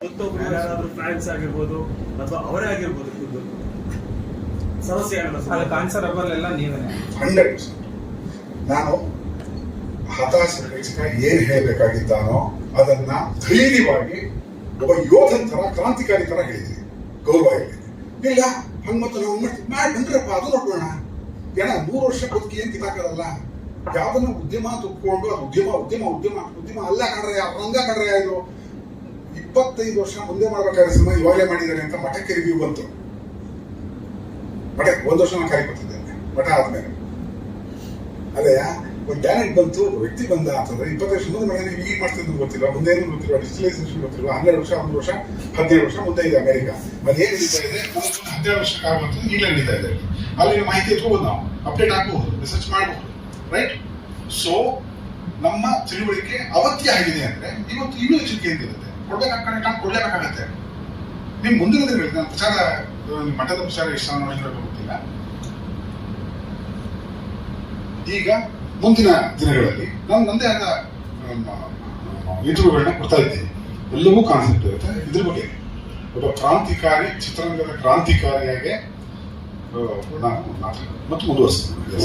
ಮತ್ತೊಬ್ರು ಯಾರಾದ್ರೂ ಫ್ಯಾನ್ಸ್ ಆಗಿರ್ಬೋದು ಅಥವಾ ಅವರೇ ಆಗಿರ್ಬೋದು ಖುದ್ದು ಸಮಸ್ಯೆಗಳನ್ನ ಆನ್ಸರ್ ಕಾನ್ಸರ್ ಎಲ್ಲ ನೀವೇನೆ. Hundred percent. ನಾನು ಹತಾಶ ಏನ್ ಹೇಳಬೇಕಾಗಿದ್ದಾನೋ ಅದನ್ನ ಧೈರ್ಯವಾಗಿ ಒಬ್ಬ ಯೋಧನ ತರ ಕ್ರಾಂತಿಕಾರಿ ತರ ಹೇಳಿದ್ದೀನಿ. ಗೌರವ ಹೇಳಿದ್ದೀನಿ. ಇಲ್ಲ ಹಂಗ ಮತ್ತೆ ನಾವು ಮಾಡಿ ಬಂದ್ರಪ್ಪ ಅದು ನೋಡೋಣ ಏನ ಮೂರು ವರ್ಷ ಬದುಕಿ ಏನ್ ಕಿತ್ತಾಕದಲ್ಲ? ಯಾವ್ದನ್ನ ಉದ್ಯಮ ತುಕ್ಕೊಂಡು ಅದು ಉದ್ಯಮ ಉದ್ಯಮ ಉದ್ಯಮ ಉದ್ಯಮ ಅಲ್ಲ ಕಡ್ರೆ ರಂಗ ಕಡ್ರೆ ಇದು. ಇಪ್ಪತ್ತೈದು ವರ್ಷ ಮುಂದೆ ಮಾಡ್ಬೇಕಾದ್ರೆ ಸಿನಿಮಾ ಇವಾಗಲೇ ಮಾಡಿದ್ದಾರೆ ಅಂತ ಮಠಕ್ಕೆ ರಿವ್ಯೂ ಬಂತು. ಮಠಕ್ಕೆ ಒಂದು ವರ್ಷ ನಾನು ಕಾರ್ಯಕರ್ತಿದ್ದೇನೆ ಮಠ ಆದ್ಮೇಲೆ. ಅದೇ, ಒಂದು ಟ್ಯಾಲೆಂಟ್ ಬಂತು ವ್ಯಕ್ತಿ ಬಂದ ಅಂತಂದ್ರೆ ಇಪ್ಪತ್ತು ವರ್ಷ ಮುಂದೆ ಮನೆ ಈಗ ಮಾಡ್ತಿದ್ದು ಗೊತ್ತಿಲ್ಲ. ಮುಂದೆ ಏನು ಗೊತ್ತಿಲ್ಲ ಡಿಜಿಟಲೈಸೇಷನ್ ಗೊತ್ತಿಲ್ಲ. ಹನ್ನೆರಡು ವರ್ಷ ಒಂದು ವರ್ಷ, ಹದಿನೇಳು ವರ್ಷ ಮುಂದೆ ಇದೆ ಅಮೆರಿಕ. ಮತ್ತೆ ನಡೀತಾ ಇದೆ? ಹದಿನೈದು ವರ್ಷ ವರ್ಷಕ್ಕೆ ಬಂತು ಈಗಲೇ ನಡೀತಾ ಇದೆ. ಅಲ್ಲಿ ಮಾಹಿತಿ ಎತ್ಕೋಬಹುದು ನಾವು. ಅಪ್ಡೇಟ್ ಆಗಬಹುದು ರಿಸರ್ಚ್ ಮಾಡಬಹುದು ರೈಟ್ ಸೊ ನಮ್ಮ ತಿಳುವಳಿಕೆ ಅವತ್ತಿ ಆಗಿದೆ ಅಂದ್ರೆ, ಇವತ್ತು ಇನ್ನೂ ಎಚ್ಚರಿಕೆ ಇರುತ್ತೆ ಕೊಡ್ಬೇಕಾಗ್ತದೆ ನಾನು ಕೊಡ್ಲೇಬೇಕಾಗತ್ತೆ ನಿಮ್ ಮುಂದಿನ ದಿನಗಳಲ್ಲಿ ನಾನು ಪ್ರಚಾರ ಮಠದ ಪ್ರಚಾರ ಎಷ್ಟು ಗೊತ್ತಿಲ್ಲ. ಈಗ ಮುಂದಿನ ದಿನಗಳಲ್ಲಿ ನಾನು ನಂದೇ ಆದ ಇಂಟರ್ವ್ಯೂಗಳನ್ನ ಕೊಡ್ತಾ ಇದ್ದೀನಿ. ಎಲ್ಲವೂ ಕಾನ್ಸೆಪ್ಟ್ ಇರುತ್ತೆ ಇದ್ರ ಬಗ್ಗೆ. ಒಬ್ಬ ಕ್ರಾಂತಿಕಾರಿ ಚಿತ್ರರಂಗದ ಕ್ರಾಂತಿಕಾರಿಯಾಗೆ ಆ, ನಾನು ಮಾತಾಡ ಮತ್ತು ಮುಂದುವರಿಸ್ತೀನಿ